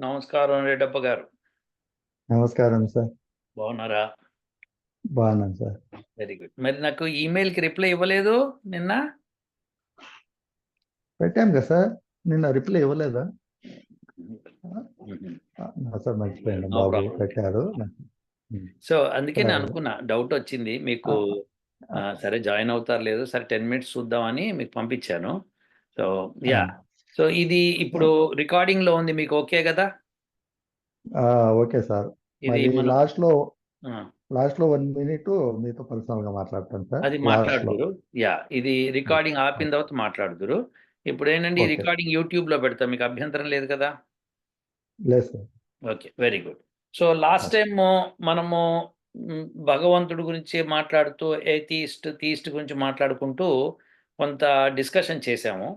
నమస్కారం రెడ్డప్ప గారు. నమస్కారం సార్. బాగున్నారా? బాగున్నాను సార్. Very good. మరి నాకు ఈమెయిల్కి రిప్లై ఇవ్వలేదు నిన్న? పెట్టాం కదా సార్. నిన్న రిప్లై ఇవ్వలేదా? సార్ మర్చిపోయాను. బాబు. పెట్టారు. సో అందుకే నేను. అనుకున్నా డౌట్ వచ్చింది. మీకు సరే జాయిన్ అవుతారు లేదు సరే టెన్ మినిట్స్ చూద్దామని మీకు పంపించాను. So yeah. సో ఇది ఇప్పుడు రికార్డింగ్లో ఉంది మీకు ఓకే కదా? ఓకే సార్ ఇది లాస్ట్లో లాస్ట్లో వన్ మినిట్ మీతో పర్సనల్గా మాట్లాడతాను సార్ అది మాట్లాడుదురు. యా ఇది రికార్డింగ్ ఆపిన తర్వాత మాట్లాడుదురు. ఇప్పుడు ఏంటంటే ఈ Okay. రికార్డింగ్ యూట్యూబ్లో పెడతాం మీకు అభ్యంతరం లేదు కదా? లేదు sir okay very good so last time మనము భగవంతుడి గురించి మాట్లాడుతూ ఏథీస్ట్ తీస్ట్ గురించి మాట్లాడుకుంటూ కొంత డిస్కషన్ చేశాము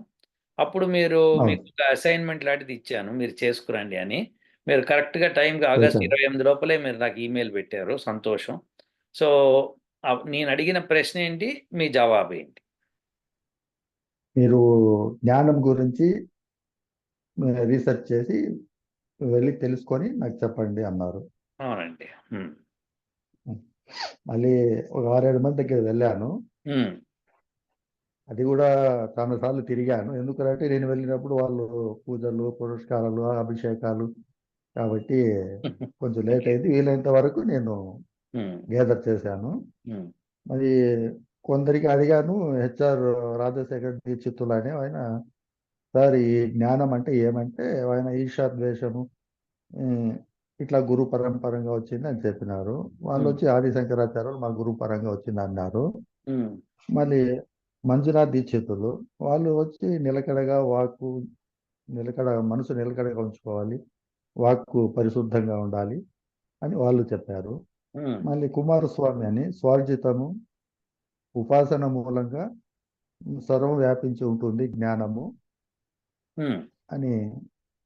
అప్పుడు మీరు. మీకు ఒక అసైన్మెంట్ లాంటిది ఇచ్చాను. మీరు చేసుకురండి అని. మీరు కరెక్ట్గా టైంకి ఆగస్ట్. ఇరవై ఎనిమిది లోపలే మీరు నాకు ఈమెయిల్ పెట్టారు. సంతోషం. సో నేను అడిగిన ప్రశ్న ఏంటి? మీ జవాబు ఏంటి? మీరు జ్ఞానం గురించి రీసెర్చ్ చేసి వెళ్ళి తెలుసుకొని నాకు చెప్పండి అన్నారు. అవునండి. మళ్ళీ ఒక ఆరేడు మంది దగ్గర వెళ్ళాను. అది కూడా చాలా సార్లు తిరిగాను. ఎందుకంటే నేను వెళ్ళినప్పుడు వాళ్ళు పూజలు పురస్కారాలు అభిషేకాలు కాబట్టి కొంచెం లేట్ అయింది. వీలైనంత వరకు నేను మ్, గేదర్ చేశాను. మరి కొందరికి అడిగాను హెచ్ఆర్ రాజశేఖర్ దీక్షితులు అనే ఆయన సార్ ఈ జ్ఞానం అంటే ఏమంటే ఆయన ఈర్షా ద్వేషము ఉమ్, ఇట్లా గురు పరంపరంగా వచ్చింది అని చెప్పినారు. వాళ్ళు వచ్చి ఆదిశంకరాచార్యులు మా గురు పరంగా వచ్చింది అన్నారు. మళ్ళీ మంజునాథ్ దీక్షితులు వాళ్ళు వచ్చి నిలకడగా వాక్కు నిలకడ మనసు నిలకడగా ఉంచుకోవాలి. వాక్కు పరిశుద్ధంగా ఉండాలి అని వాళ్ళు చెప్పారు. మళ్ళీ కుమారస్వామి అని స్వార్జితము ఉపాసన మూలంగా సర్వం వ్యాపించి ఉంటుంది జ్ఞానము అని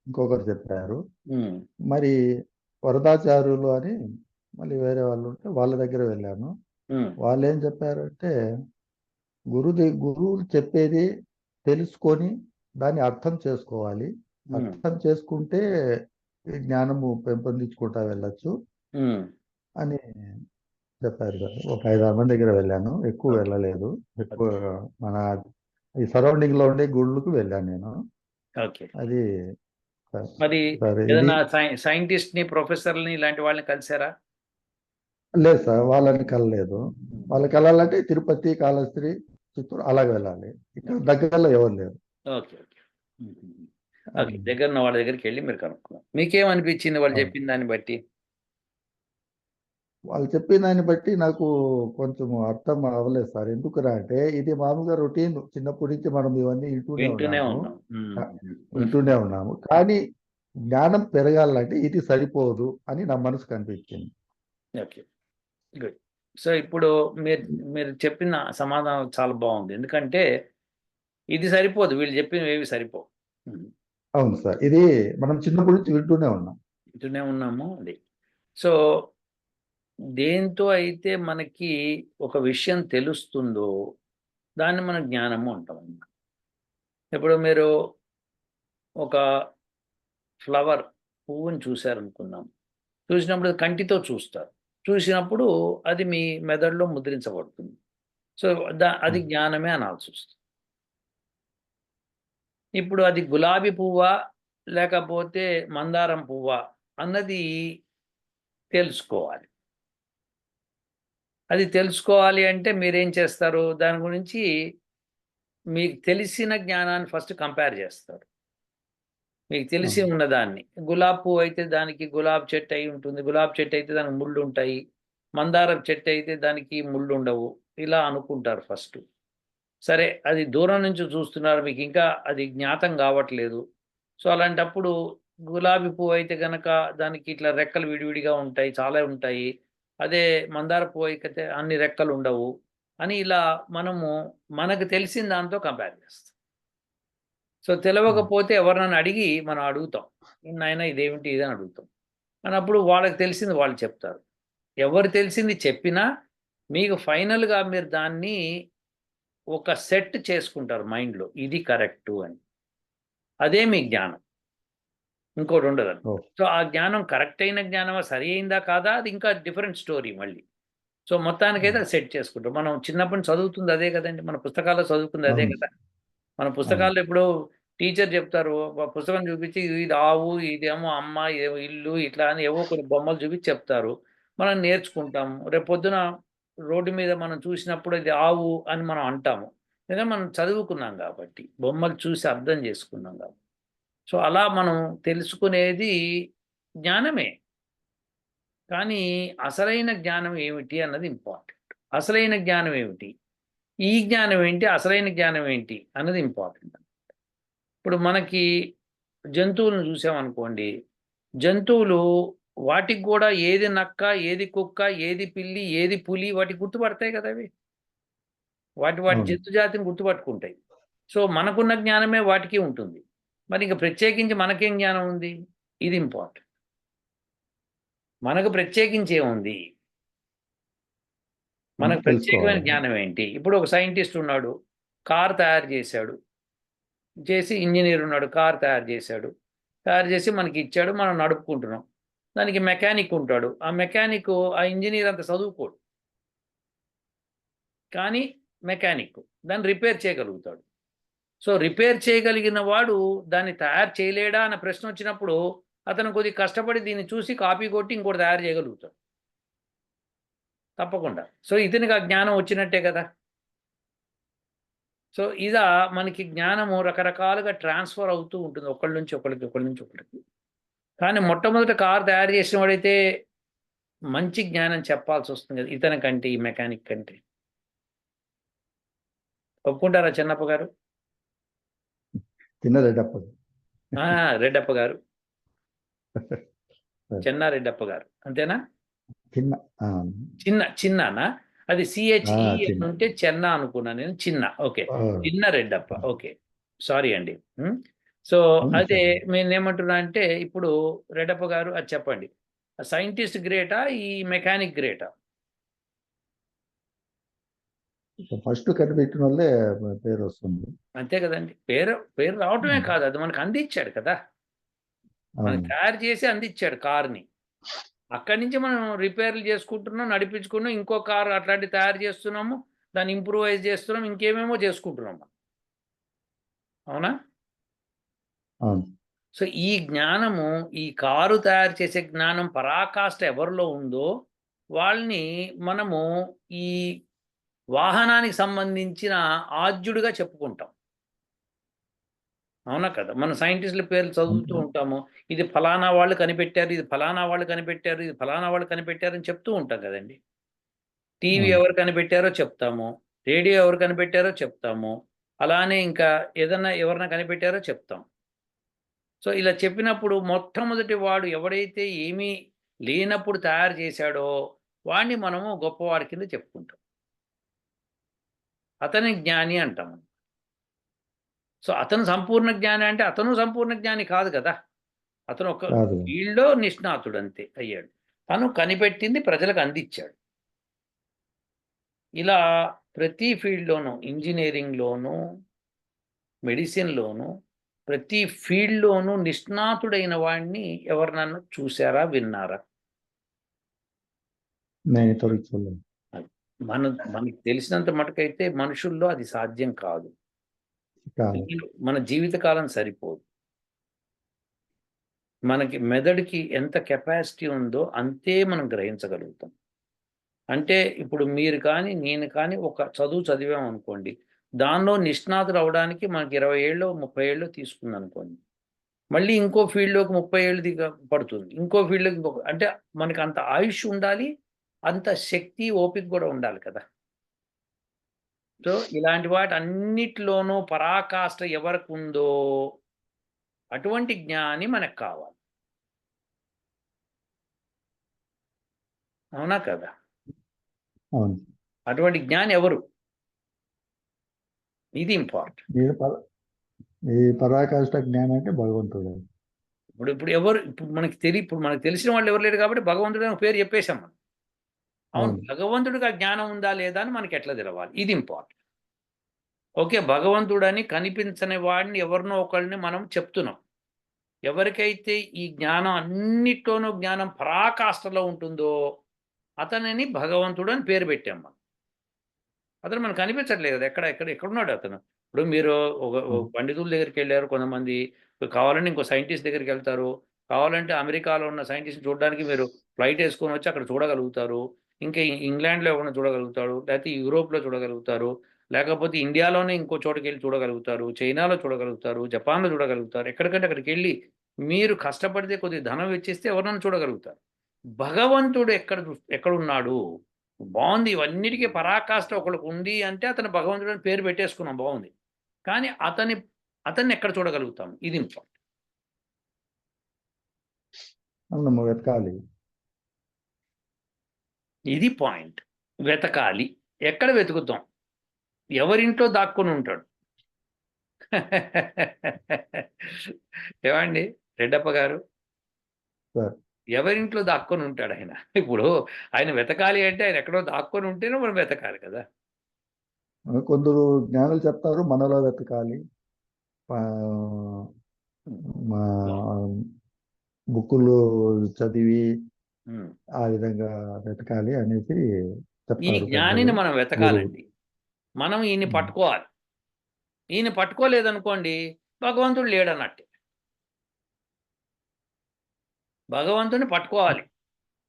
ఇంకొకరు చెప్పారు. మరి వరదాచార్యులు అని మళ్ళీ వేరే వాళ్ళు ఉంటే వాళ్ళ దగ్గర వెళ్ళాను. వాళ్ళు ఏం చెప్పారంటే గురుది గురువు చెప్పేది తెలుసుకొని దాన్ని అర్థం చేసుకోవాలి. అర్థం చేసుకుంటే జ్ఞానము పెంపొందించుకుంటా వెళ్ళొచ్చు. అని చెప్పారు కదా. ఒక ఐదారు మంది దగ్గర వెళ్ళాను. ఎక్కువ. వెళ్ళలేదు. ఎక్కువ మన ఈ సరౌండింగ్లో ఉండే గుళ్ళకు వెళ్ళాను నేను. అది మరి సరే సైంటిస్ట్ని ప్రొఫెసర్ని ఇలాంటి వాళ్ళని కలిసారా? లేదు సార్ వాళ్ళని కలలేదు. వాళ్ళకి వెళ్ళాలంటే తిరుపతి కాళహస్త్రి చిత్తూరు అలాగే వెళ్ళాలి. ఇక్కడ దగ్గరలో ఎవరు లేరు. Okay okay. ఓకే దగ్గర ఉన్న వాళ్ళ దగ్గరికి వెళ్ళి మీరు కనుక్కున్నారు మీకేమనిపించింది వాళ్ళు. చెప్పిన దాన్ని బట్టి? వాళ్ళు చెప్పిన దాన్ని బట్టి నాకు కొంచెం అర్థం అవ్వలేదు సార్. ఎందుకురా అంటే ఇది మామూలుగా రొటీన్ చిన్నప్పటి నుంచి మనం ఇవన్నీ వింటూనే ఉన్నాము. వింటూనే ఉన్నాము. కానీ జ్ఞానం పెరగాలంటే ఇది సరిపోదు అని నా మనసు కనిపించింది ఓకే గుడ్. సో ఇప్పుడు మీరు మీరు చెప్పిన సమాధానం చాలా బాగుంది. ఎందుకంటే ఇది సరిపోదు. వీళ్ళు చెప్పినవి ఏవి సరిపోవు. అవును సార్. ఇది మనం చిన్నప్పటి నుంచి వింటూనే ఉన్నాం. వింటూనే ఉన్నాము అది. సో దేంతో అయితే మనకి ఒక విషయం తెలుస్తుందో దాన్ని మనం జ్ఞానము అంటాం అన్నమాట. ఇప్పుడు మీరు ఒక ఫ్లవర్ పువ్వుని చూశారనుకుందాం. చూసినప్పుడు కంటితో చూస్తారు. చూసినప్పుడు అది మీ మెదడులో ముద్రించబడుతుంది. సో దా అది జ్ఞానమే అనాల్సి వస్తుంది. ఇప్పుడు అది గులాబీ పువ్వా లేకపోతే మందారం పువ్వా అన్నది తెలుసుకోవాలి. అది తెలుసుకోవాలి అంటే మీరేం చేస్తారు? దాని గురించి మీకు తెలిసిన జ్ఞానాన్ని ఫస్ట్ కంపేర్ చేస్తారు. మీకు తెలిసి. ఉన్నదాన్ని. గులాబ్ పువ్వు అయితే దానికి గులాబ్ చెట్టు అయి ఉంటుంది. గులాబ్ చెట్టు అయితే దానికి ముళ్ళు ఉంటాయి. మందారం చెట్టు అయితే దానికి ముళ్ళు ఉండవు. ఇలా అనుకుంటారు ఫస్ట్. సరే అది దూరం నుంచి చూస్తున్నారు మీకు ఇంకా అది జ్ఞాతం కావట్లేదు. సో అలాంటప్పుడు గులాబీ పువ్వు అయితే కనుక దానికి ఇట్లా రెక్కలు విడివిడిగా ఉంటాయి చాలా ఉంటాయి. అదే మందార పువ్వు అయితే అన్ని రెక్కలు ఉండవు అని ఇలా మనము మనకు తెలిసిన దాంతో కంపేర్ చేస్తాం. సో తెలియకపోతే ఎవరినైనా అడిగి మనం అడుగుతాం. నాయన ఇదేమిటి ఇది అని అడుగుతాం. అన్నప్పుడు వాళ్ళకి తెలిసింది వాళ్ళు చెప్తారు. ఎవరు తెలిసింది చెప్పినా మీకు ఫైనల్గా మీరు దాన్ని ఒక సెట్ చేసుకుంటారు మైండ్లో. ఇది కరెక్టు అని. అదే మీ జ్ఞానం. ఇంకోటి ఉండదు. సో ఆ జ్ఞానం కరెక్ట్ అయిన జ్ఞానమా సరి అయిందా కాదా? అది ఇంకా డిఫరెంట్ స్టోరీ మళ్ళీ. సో మొత్తానికైతే సెట్ చేసుకుంటాం మనం చిన్నప్పటి చదువుతుంది అదే కదండి. మన పుస్తకాల్లో చదువుకుంది అదే. కదా. మన పుస్తకాల్లో ఎప్పుడో టీచర్ చెప్తారు పుస్తకం చూపించి ఇది ఆవు ఇదేమో అమ్మ ఇదేమో ఇల్లు ఇట్లా అని ఏవో కొన్ని బొమ్మలు చూపించి చెప్తారు. మనం నేర్చుకుంటాము రేపు పొద్దున రోడ్డు మీద మనం చూసినప్పుడు ఇది ఆవు అని మనం అంటాము. లేదా మనం చదువుకున్నాం కాబట్టి బొమ్మలు చూసి అర్థం చేసుకున్నాం కాబట్టి. సో అలా మనం తెలుసుకునేది జ్ఞానమే. కానీ అసలైన జ్ఞానం ఏమిటి అన్నది ఇంపార్టెంట్. అసలైన జ్ఞానం ఏమిటి? ఈ జ్ఞానం ఏంటి? అసలైన జ్ఞానం ఏంటి? అన్నది ఇంపార్టెంట్ ఇప్పుడు మనకి జంతువులను చూసామనుకోండి జంతువులు వాటికి కూడా ఏది నక్క ఏది కుక్క ఏది పిల్లి ఏది పులి వాటికి గుర్తుపడతాయి కదా అవి? వాటి వాటి. జంతు జాతిని గుర్తుపట్టుకుంటాయి. సో మనకున్న జ్ఞానమే వాటికి ఉంటుంది. మరి ఇంకా ప్రత్యేకించి మనకేం జ్ఞానం ఉంది? ఇది ఇంపార్టెంట్ మనకు ప్రత్యేకించి ఏముంది? మనకు ప్రత్యేకమైన. జ్ఞానం ఏంటి ఇప్పుడు ఒక సైంటిస్ట్ ఉన్నాడు కార్ తయారు చేశాడు. చేసి ఇంజనీర్ ఉన్నాడు కార్ తయారు చేశాడు. తయారు చేసి మనకి ఇచ్చాడు మనం నడుపుకుంటున్నాం. దానికి మెకానిక్ ఉంటాడు. ఆ మెకానిక్ ఆ ఇంజనీర్ అంత చదువుకోడు. కానీ మెకానిక్ దాన్ని రిపేర్ చేయగలుగుతాడు. సో రిపేర్ చేయగలిగిన వాడు దాన్ని తయారు చేయలేడా అన్న ప్రశ్న వచ్చినప్పుడు అతను కొద్దిగా కష్టపడి దీన్ని చూసి కాపీ కొట్టి ఇంకోటి తయారు చేయగలుగుతాడు. తప్పకుండా. సో ఇతనికి ఆ జ్ఞానం వచ్చినట్టే కదా. సో ఇదా మనకి జ్ఞానము రకరకాలుగా ట్రాన్స్ఫర్ అవుతూ ఉంటుంది. ఒకళ్ళ నుంచి ఒకళ్ళకి ఒకళ్ళ నుంచి ఒకళ్ళకి. కానీ మొట్టమొదట కారు తయారు చేసిన వాడైతే మంచి జ్ఞానం చెప్పాల్సి వస్తుంది కదా. ఇతని కంటే ఈ మెకానిక్ కంటే. ఒప్పుకుంటారా చెన్నప్ప గారు? తిన్నదేటప్ప ఆ, రెడ్డప్ప గారు. చెన్నారెడ్డప్ప గారు. అంతేనా? చిన్న చిన్న చిన్ననా? అది సిహెచ్ఈ ఆ, అని చిన్న. ఉంటే చెన్న అనుకున్నాను నేను చిన్న. ఓకే. చిన్న రెడ్డప్ప. ఓకే. సారీ అండి. సో అదే సార్. నేను ఏమంటున్నా అంటే ఇప్పుడు రెడ్డప్ప గారు అది చెప్పండి. సైంటిస్ట్ గ్రేటా? ఈ మెకానిక్ గ్రేటా? ఫస్ట్ కనిపెట్టిన వాళ్ళే పేరు వస్తుంది. అంతే కదండి. పేరు పేరు రావటమే. కాదు. అది మనకు అందించాడు కదా. మనకి. తయారు చేసి అందించాడు కార్ని. అక్కడి నుంచి మనం రిపేర్లు చేసుకుంటున్నాం నడిపించుకున్నాం ఇంకో కార్ అట్లాంటి తయారు చేస్తున్నాము దాన్ని ఇంప్రూవైజ్ చేస్తున్నాం ఇంకేమేమో చేసుకుంటున్నాం మనం. అవునా? అవును. సో ఈ జ్ఞానము ఈ కారు తయారు చేసే జ్ఞానం పరాకాష్ట ఎవరిలో ఉందో వాళ్ళని మనము ఈ వాహనానికి సంబంధించిన ఆద్యుడిగా చెప్పుకుంటాం. అవునా కదా? మన సైంటిస్టుల పేర్లు చదువుతూ. ఉంటాము. ఇది ఫలానా వాళ్ళు కనిపెట్టారు ఇది ఫలానా వాళ్ళు కనిపెట్టారు ఇది ఫలానా వాళ్ళు కనిపెట్టారు అని చెప్తూ ఉంటాం కదండి. టీవీ. ఎవరు కనిపెట్టారో చెప్తాము. రేడియో ఎవరు కనిపెట్టారో చెప్తాము. అలానే ఇంకా ఏదన్నా ఎవరైనా కనిపెట్టారో చెప్తాం. సో ఇలా చెప్పినప్పుడు మొట్టమొదటి వాడు ఎవడైతే ఏమీ లేనప్పుడు తయారు చేశాడో వాడిని మనము గొప్పవాడి కింద చెప్పుకుంటాం. అతని జ్ఞాని అంటాము సో అతను సంపూర్ణ జ్ఞాని అంటే అతను సంపూర్ణ జ్ఞాని కాదు కదా. అతను ఒక ఫీల్డ్లో నిష్ణాతుడు అంతే అయ్యాడు. తను కనిపెట్టింది ప్రజలకు అందించాడు. ఇలా ప్రతి ఫీల్డ్లోనూ ఇంజనీరింగ్లోనూ మెడిసిన్లోనూ ప్రతి ఫీల్డ్లోనూ నిష్ణాతుడైన వాడిని ఎవరినన్నా చూసారా విన్నారా? మన మనకి తెలిసినంత మటుకైతే మనుషుల్లో అది సాధ్యం కాదు. మన జీవితకాలం సరిపోదు. మనకి మెదడుకి ఎంత కెపాసిటీ ఉందో అంతే మనం గ్రహించగలుగుతాం. అంటే ఇప్పుడు మీరు కానీ నేను కానీ ఒక చదువు చదివాం అనుకోండి దానిలో నిష్ణాతులు అవడానికి మనకి ఇరవై ఏళ్ళు ముప్పై ఏళ్ళు తీసుకుంది అనుకోండి. మళ్ళీ ఇంకో ఫీల్డ్లోకి ముప్పై ఏళ్ళు దిగ పడుతుంది. ఇంకో ఫీల్డ్లోకి ఇంకొక అంటే మనకి అంత ఆయుష్ ఉండాలి అంత శక్తి ఓపిక కూడా ఉండాలి కదా. సో ఇలాంటి వాటి అన్నిటిలోనూ పరాకాష్ట ఎవరికి ఉందో అటువంటి జ్ఞాని మనకు కావాలి. అవునా కదా? అవును. అటువంటి జ్ఞాని ఎవరు? ఇది ఇంపార్టెంట్. ఈ పర ఈ పరాకాష్ట జ్ఞానం అంటే భగవంతుడు. ఇప్పుడు ఇప్పుడు ఎవరు ఇప్పుడు మనకి తెలియ ఇప్పుడు మనకు తెలిసిన వాళ్ళు ఎవరు లేరు కాబట్టి భగవంతుడు పేరు చెప్పేశాం మనం. అవును. భగవంతుడికి జ్ఞానం ఉందా లేదా అని మనకి ఎట్లా తెలవాలి? ఇది ఇంపార్టెంట్. ఓకే భగవంతుడని కనిపించని వాడిని ఎవరినో ఒకళ్ళని మనం చెప్తున్నాం. ఎవరికైతే ఈ జ్ఞానం అన్నిట్లోనూ జ్ఞానం పరాకాష్ఠలో ఉంటుందో అతనిని భగవంతుడు అని పేరు పెట్టాం మనం. అతను మనకు కనిపించట్లేదు. కదా ఎక్కడ ఎక్కడ ఎక్కడున్నాడు అతను? ఇప్పుడు మీరు ఒక ఒక పండితుల దగ్గరికి వెళ్ళారు కొంతమంది కావాలంటే ఇంకో సైంటిస్ట్ దగ్గరికి వెళ్తారు. కావాలంటే అమెరికాలో ఉన్న సైంటిస్ట్ చూడడానికి మీరు ఫ్లైట్ వేసుకొని వచ్చి అక్కడ చూడగలుగుతారు. ఇంకా ఇంగ్లాండ్లో ఎవరైనా చూడగలుగుతారు? లేకపోతే యూరోప్లో చూడగలుగుతారు? లేకపోతే ఇండియాలోనే ఇంకో చోటుకి వెళ్ళి చూడగలుగుతారు? చైనాలో చూడగలుగుతారు? జపాన్లో చూడగలుగుతారు? ఎక్కడికంటే అక్కడికి వెళ్ళి మీరు కష్టపడితే కొద్దిగా ధనం వెచ్చిస్తే ఎవరైనా చూడగలుగుతారు. భగవంతుడు ఎక్కడ ఎక్కడ ఉన్నాడు బాగుంది ఇవన్నిటికీ పరాకాష్ట ఒకరికి ఉంది అంటే అతను భగవంతుడు అని పేరు పెట్టేసుకున్నాం. బాగుంది కానీ అతని అతన్ని ఎక్కడ చూడగలుగుతాం? ఇది ఇంపార్టెంట్. వెతకాలి ఇది పాయింట్. వెతకాలి. ఎక్కడ వెతుకుతాం? ఎవరింట్లో దాక్కుని ఉంటాడు? ఏమండి? రెడ్డప్ప గారు? సార్. ఎవరింట్లో దాక్కొని ఉంటాడు ఆయన? ఇప్పుడు ఆయన వెతకాలి అంటే ఆయన ఎక్కడో దాక్కొని ఉంటేనే మనం వెతకాలి కదా. కొందరు జ్ఞానులు చెప్తారు మనలో వెతకాలి. బుక్కులు చదివి. ఆ విధంగా వెతకాలి అనేసి ఈ జ్ఞానిని. మనం వెతకాలండి. మనం ఈయన్ని. పట్టుకోవాలి. ఈయన పట్టుకోలేదనుకోండి భగవంతుడు లేడన్నట్టే. భగవంతుని పట్టుకోవాలి.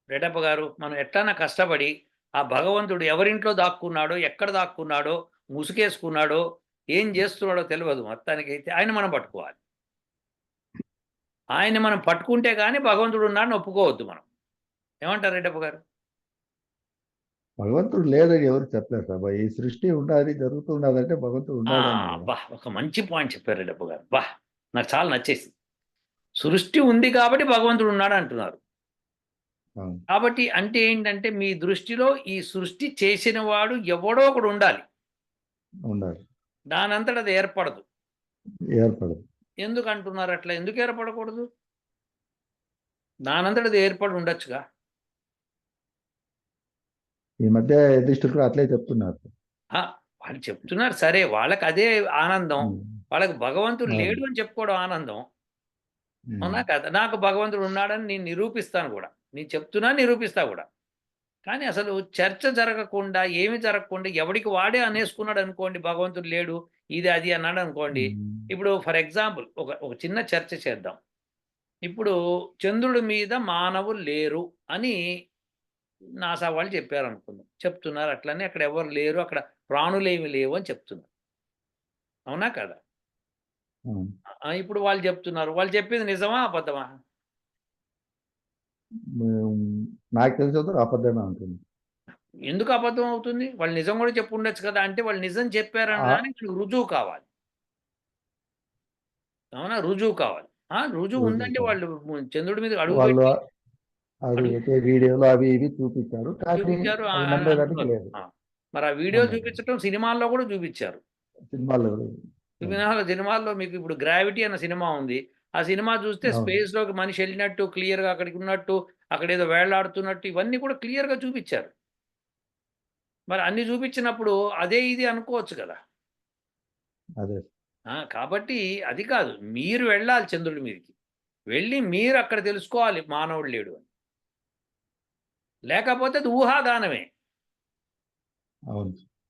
రెడ్డప్ప గారు మనం ఎట్లన్నా కష్టపడి ఆ భగవంతుడు ఎవరింట్లో దాక్కున్నాడో ఎక్కడ దాక్కున్నాడో ముసుగేసుకున్నాడో ఏం చేస్తున్నాడో తెలియదు మొత్తానికైతే ఆయన మనం పట్టుకోవాలి. ఆయన మనం పట్టుకుంటే కానీ భగవంతుడు ఉన్నాడని ఒప్పుకోవద్దు మనం. ఏమంటారు రెడ్డప్ప గారు? భగవంతుడు లేదని ఎవరు చెప్పలేరు సార్ ఈ సృష్టి ఉండాలి జరుగుతున్నది అంటే భగవంతుడు బా ఒక మంచి పాయింట్ చెప్పారు రెడ్డప్ప గారు. బా నాకు చాలా నచ్చేసింది. సృష్టి ఉంది కాబట్టి భగవంతుడు ఉన్నాడు అంటున్నారు. కాబట్టి అంటే ఏంటంటే మీ దృష్టిలో ఈ సృష్టి చేసిన వాడు ఎవడో ఒకడు ఉండాలి. ఉండాలి. దానంతట అది ఏర్పడదు. ఏర్పడదు. ఎందుకు అంటున్నారు అట్లా? ఎందుకు ఏర్పడకూడదు? దానంతట అది ఏర్పడి ఉండొచ్చుగా? ఈ మధ్య ఎదిస్టులు అట్లే చెప్తున్నారు ఆ, వాళ్ళు చెప్తున్నారు సరే వాళ్ళకి అదే ఆనందం. వాళ్ళకి భగవంతుడు. లేడు అని చెప్పుకోవడం ఆనందం. అవునా కదా నాకు భగవంతుడు ఉన్నాడని నేను నిరూపిస్తాను కూడా నేను చెప్తున్నా నిరూపిస్తా కూడా కానీ అసలు చర్చ జరగకుండా ఏమి జరగకుండా ఎవడికి వాడే అనేసుకున్నాడు అనుకోండి భగవంతుడు లేడు ఇది అది అన్నాడు అనుకోండి. ఇప్పుడు ఫర్ ఎగ్జాంపుల్ ఒక ఒక చిన్న చర్చ చేద్దాం ఇప్పుడు చంద్రుడి మీద మానవులు లేరు అని నాసా వాళ్ళు చెప్పారు అనుకుందాం చెప్తున్నారు అట్లనే అక్కడ ఎవరు లేరు అక్కడ ప్రాణులేమి లేవు అని చెప్తున్నారు. అవునా కదా? ఇప్పుడు వాళ్ళు చెప్తున్నారు. వాళ్ళు చెప్పింది నిజమా అబద్ధమా? నాకు తెలిసి అబద్ధమే ఉంటుంది ఎందుకు అబద్ధం అవుతుంది? వాళ్ళు నిజం కూడా చెప్పు ఉండొచ్చు కదా అంటే వాళ్ళు నిజం చెప్పారని ఆ. దానికి మనకు రుజువు కావాలి. అవునా? రుజువు కావాలి. ఆ రుజువు ఉందంటే. వాళ్ళు చంద్రుడి మీద అడుగు అది అడుగు- అయితే వీడియోలు అవి ఇవి చూపించారు. కానీ నమ్మేదానికి. లేదు. మరి ఆ వీడియో. చూపించడం సినిమాల్లో కూడా చూపించారు. సినిమాలో సినిమాలో సినిమాల్లో మీకు ఇప్పుడు గ్రావిటీ అన్న సినిమా ఉంది. ఆ సినిమా చూస్తే. స్పేస్లోకి మనిషి వెళ్ళినట్టు క్లియర్గా అక్కడికి ఉన్నట్టు అక్కడ ఏదో వేళ్ళాడుతున్నట్టు ఇవన్నీ కూడా క్లియర్గా చూపించారు. మరి అన్ని చూపించినప్పుడు అదే ఇది అనుకోవచ్చు కదా. అదే. కాబట్టి అది కాదు. మీరు వెళ్ళాలి చంద్రుడి మీదకి. వెళ్ళి మీరు అక్కడ తెలుసుకోవాలి మానవుడు లేడు అని. లేకపోతే అది ఊహాగానమే.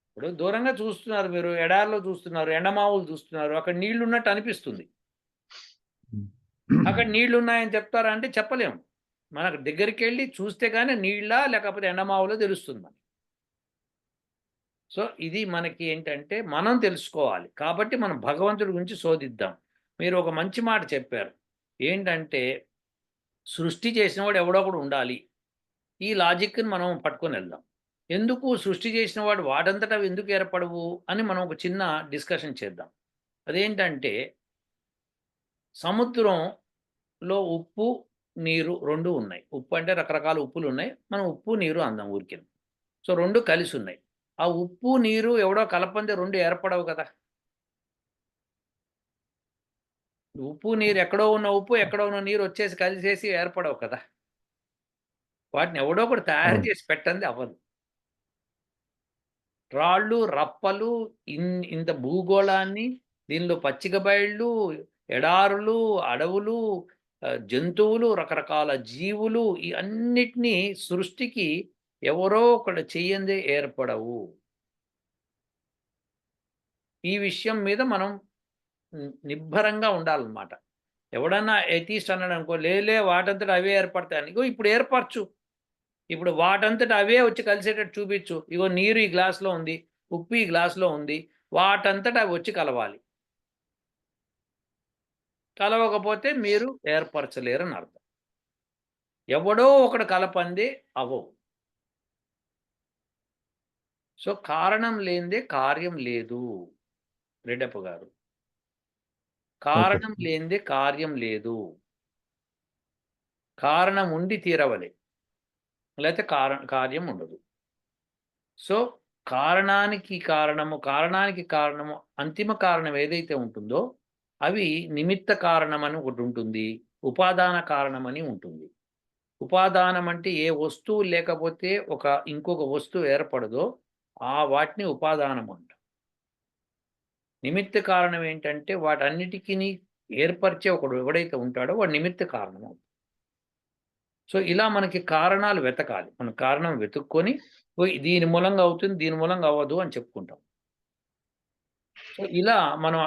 ఇప్పుడు దూరంగా చూస్తున్నారు మీరు ఎడారిలో చూస్తున్నారు ఎండమావులు చూస్తున్నారు అక్కడ నీళ్ళు ఉన్నట్టు అనిపిస్తుంది అక్కడ నీళ్ళు ఉన్నాయని చెప్తారా అంటే చెప్పలేము. మనకు దగ్గరికి వెళ్ళి చూస్తే కానీ నీళ్ళ లేకపోతే ఎండమావులో తెలుస్తుంది మనకి. సో ఇది మనకి ఏంటంటే మనం తెలుసుకోవాలి. కాబట్టి మనం భగవంతుడి గురించి శోధిద్దాం. మీరు ఒక మంచి మాట చెప్పారు. ఏంటంటే సృష్టి చేసినవాడు ఎవడో ఒకడు ఉండాలి. ఈ లాజిక్ని మనం పట్టుకొని వెళ్దాం. ఎందుకు సృష్టి చేసిన వాడు వాడంతటా ఎందుకు ఏర్పడవు అని మనం ఒక చిన్న డిస్కషన్ చేద్దాం. అదేంటంటే సముద్రంలో ఉప్పు నీరు రెండు ఉన్నాయి. ఉప్పు అంటే రకరకాల ఉప్పులు ఉన్నాయి. మనం ఉప్పు నీరు అందాం ఊరికి. సో రెండు కలిసి ఉన్నాయి. ఆ ఉప్పు నీరు ఎవడో కలపందే రెండు ఏర్పడవు కదా. ఉప్పు నీరు ఎక్కడో ఉన్న ఉప్పు ఎక్కడో ఉన్న నీరు వచ్చేసి కలిసేసి ఏర్పడవు కదా. వాటిని ఎవడో ఒకటి తయారు. చేసి పెట్టండి అవ్వదు. రాళ్ళు రప్పలు ఇన్ ఇంత భూగోళాన్ని దీనిలో పచ్చిక బయళ్ళు ఎడారులు అడవులు జంతువులు రకరకాల జీవులు ఈ అన్నిటినీ సృష్టికి ఎవరో ఒకడు చెయ్యందే ఏర్పడవు. ఈ విషయం మీద మనం నిబ్బరంగా ఉండాలన్నమాట. ఎవడన్నా ఎథీస్ట్ అన్నాడు అనుకో లేలే వాటంతట అవే ఏర్పడతాయని ఇగో ఇప్పుడు ఏర్పరచు. ఇప్పుడు వాటంతట అవే వచ్చి కలిసేటట్టు చూపించు. ఇగో నీరు ఈ గ్లాస్లో ఉంది ఉప్పు ఈ గ్లాస్లో ఉంది వాటంతట అవి వచ్చి కలవాలి. కలవకపోతే మీరు ఏర్పరచలేరని అర్థం. ఎవడో ఒకడు కలపంది అవవు. సో కారణం లేనిదే కార్యం లేదు. రెడ్డప్ప గారు. కారణం లేనిదే కార్యం లేదు. కారణం ఉండి తీరవలే. లేకపోతే కారణ కార్యం ఉండదు. సో కారణానికి కారణము కారణానికి కారణము అంతిమ కారణం ఏదైతే ఉంటుందో అవి నిమిత్త కారణం అని ఒకటి ఉంటుంది ఉపాదాన కారణం అని ఉంటుంది. ఉపాదానం అంటే ఏ వస్తువు లేకపోతే ఒక ఇంకొక వస్తువు ఏర్పడదో ఆ వాటిని ఉపాదానం అంట నిమిత్త కారణం ఏంటంటే వాటన్నిటికీ ఏర్పరిచే ఒకడు ఎవడైతే ఉంటాడో వాడు నిమిత్త కారణం సో ఇలా మనకి కారణాలు వెతకాలి. మన కారణం వెతుక్కొని దీని మూలంగా అవుతుంది దీని మూలంగా అవ్వదు అని చెప్పుకుంటాం. సో ఇలా మనం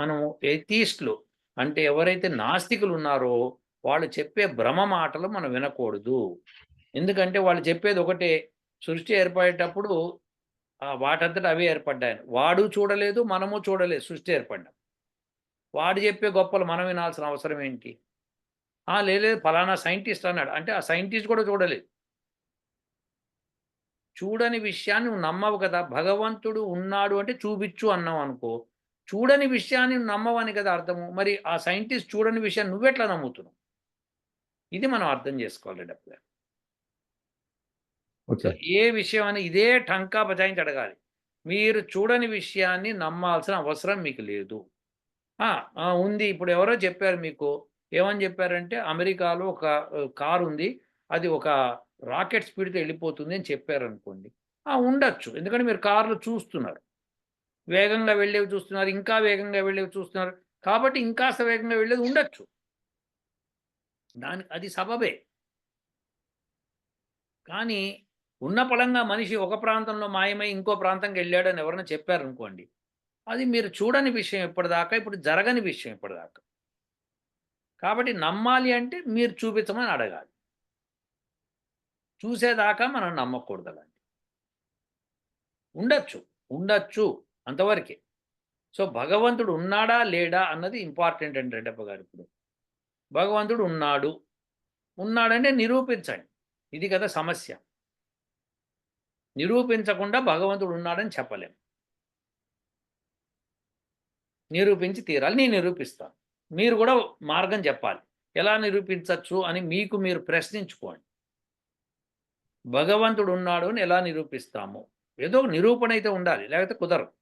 మనం ఎథీస్ట్లు అంటే ఎవరైతే నాస్తికులు ఉన్నారో వాళ్ళు చెప్పే భ్రమ మాటలు మనం వినకూడదు. ఎందుకంటే వాళ్ళు చెప్పేది ఒకటే సృష్టి ఏర్పడేటప్పుడు వాటంతట అవే ఏర్పడ్డాయని. వాడు చూడలేదు మనము చూడలేదు సృష్టి ఏర్పడ్డాం. వాడు చెప్పే గొప్పలు మనం వినాల్సిన అవసరం ఏంటి? ఆ లేదు ఫలానా సైంటిస్ట్ అన్నాడు. అంటే ఆ సైంటిస్ట్ కూడా చూడలేదు. చూడని విషయాన్ని నువ్వు నమ్మవు కదా. భగవంతుడు ఉన్నాడు అంటే చూపించు అన్నావు అనుకో. చూడని విషయాన్ని నువ్వు నమ్మవని కదా అర్థము. మరి ఆ సైంటిస్ట్ చూడని విషయాన్ని నువ్వెట్లా నమ్ముతున్నావు? ఇది మనం అర్థం చేసుకోవాలి డబ్బు ఏ విషయం అని ఇదే టంకా బజాయించి అడగాలి. మీరు చూడని విషయాన్ని నమ్మాల్సిన అవసరం మీకు లేదు. ఆ, ఉంది. ఇప్పుడు ఎవరో చెప్పారు మీకు. ఏమని చెప్పారంటే అమెరికాలో ఒక కారు ఉంది. అది ఒక రాకెట్ స్పీడ్తో వెళ్ళిపోతుంది అని చెప్పారు అనుకోండి ఆ, ఉండొచ్చు. ఎందుకంటే మీరు కార్లు చూస్తున్నారు. వేగంగా వెళ్ళేవి చూస్తున్నారు. ఇంకా వేగంగా వెళ్ళేవి చూస్తున్నారు. కాబట్టి ఇంకాస్త వేగంగా వెళ్ళేది ఉండొచ్చు. దానికి అది సబబే. కానీ ఉన్న పలంగా మనిషి ఒక ప్రాంతంలో మాయమై ఇంకో ప్రాంతంకి వెళ్ళాడని ఎవరైనా చెప్పారనుకోండి అది మీరు చూడని విషయం ఇప్పటిదాకా ఇప్పుడు జరగని విషయం ఇప్పటిదాకా. కాబట్టి నమ్మాలి అంటే మీరు చూపించమని అడగాలి. చూసేదాకా మనం నమ్మకూడదు అలాంటి ఉండొచ్చు ఉండొచ్చు అంతవరకే. సో భగవంతుడు ఉన్నాడా లేడా అన్నది ఇంపార్టెంట్ అండి రెడ్డప్ప గారు ఇప్పుడు. భగవంతుడు ఉన్నాడు. ఉన్నాడంటే నిరూపించండి. ఇది కదా సమస్య. నిరూపించకుండా భగవంతుడు ఉన్నాడని చెప్పలేం. నిరూపించి తీరాలి. నేను నిరూపిస్తాను. మీరు కూడా మార్గం చెప్పాలి. ఎలా నిరూపించవచ్చు అని మీకు మీరు ప్రశ్నించుకోండి. భగవంతుడు ఉన్నాడు అని ఎలా నిరూపిస్తాము? ఏదో ఒక నిరూపణ అయితే ఉండాలి లేకపోతే కుదరదు.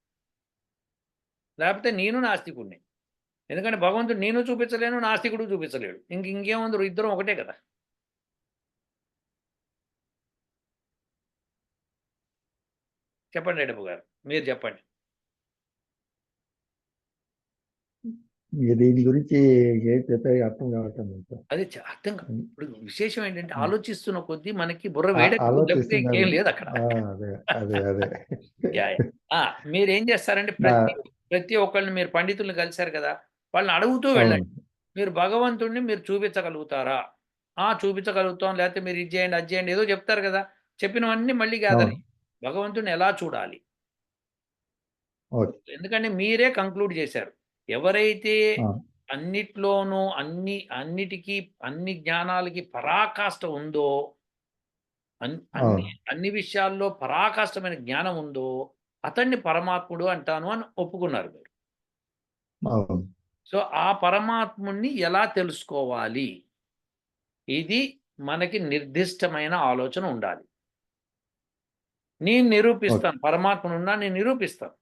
లేకపోతే నేను నాస్తికుడిని ఎందుకంటే భగవంతుడు నేను చూపించలేను నాస్తికుడు చూపించలేడు. ఇంక ఇంకేముందరు ఇద్దరం ఒకటే కదా. చెప్పండి రెడ్డప్ప గారు మీరు చెప్పండి. దీని గురించి ఏం అర్థం కావటం. అది అర్థం కాదు ఇప్పుడు విశేషం ఏంటంటే. ఆలోచిస్తున్న కొద్దీ మనకి బుర్ర ఆలోచిస్తున్నారు. ఇంకేం లేదు అక్కడ. మీరు ఏం చేస్తారంటే ప్రతి ప్రతి ఒక్కళ్ళని మీరు పండితుల్ని కలిశారు కదా వాళ్ళని అడుగుతూ వెళ్ళండి. మీరు భగవంతుడిని మీరు చూపించగలుగుతారా? ఆ చూపించగలుగుతాం లేకపోతే మీరు ఇది చేయండి అది చేయండి ఏదో చెప్తారు కదా చెప్పినవన్నీ మళ్ళీ గ్యాదర్ అవును. భగవంతుడిని ఎలా చూడాలి? ఎందుకంటే మీరే కంక్లూడ్ చేశారు. ఎవరైతే. అన్నిట్లోనూ అన్ని అన్నిటికీ అన్ని జ్ఞానాలకి పరాకాష్ట ఉందో అన్- అన్ని అన్ని విషయాల్లో పరాకాష్టమైన జ్ఞానం ఉందో అతన్ని పరమాత్ముడు అంటాను అని ఒప్పుకున్నారు మీరు. సో ఆ పరమాత్ముణ్ణి ఎలా తెలుసుకోవాలి? ఇది మనకి నిర్దిష్టమైన ఆలోచన ఉండాలి. నేను నిరూపిస్తాను పరమాత్మను ఉన్నా నేను నిరూపిస్తాను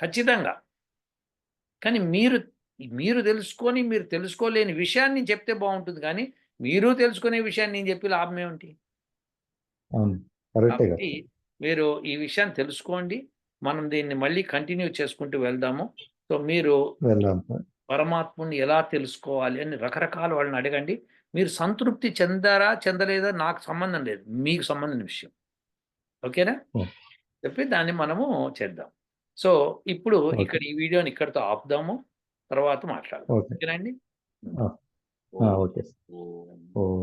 ఖచ్చితంగా. కానీ మీరు మీరు తెలుసుకొని మీరు తెలుసుకోలేని విషయాన్ని నేను చెప్తే బాగుంటుంది కానీ మీరు తెలుసుకునే విషయాన్ని నేను చెప్పి లాభం ఏమిటి? కాబట్టి మీరు ఈ విషయాన్ని తెలుసుకోండి. మనం దీన్ని మళ్ళీ కంటిన్యూ చేసుకుంటూ వెళ్దాము. సో మీరు పరమాత్ముని ఎలా తెలుసుకోవాలి అని రకరకాల వాళ్ళని అడగండి. మీరు సంతృప్తి చెందారా చెందలేదా నాకు సంబంధం లేదు. మీకు సంబంధించిన విషయం. ఓకేనా? ఓకే. చెప్పి దాన్ని మనము చేద్దాం. సో ఇప్పుడు. ఇక్కడ ఈ వీడియోని ఇక్కడితో ఆపుదాము తర్వాత మాట్లాడదాం. ఓకేనండి. ఆ, ఓకే.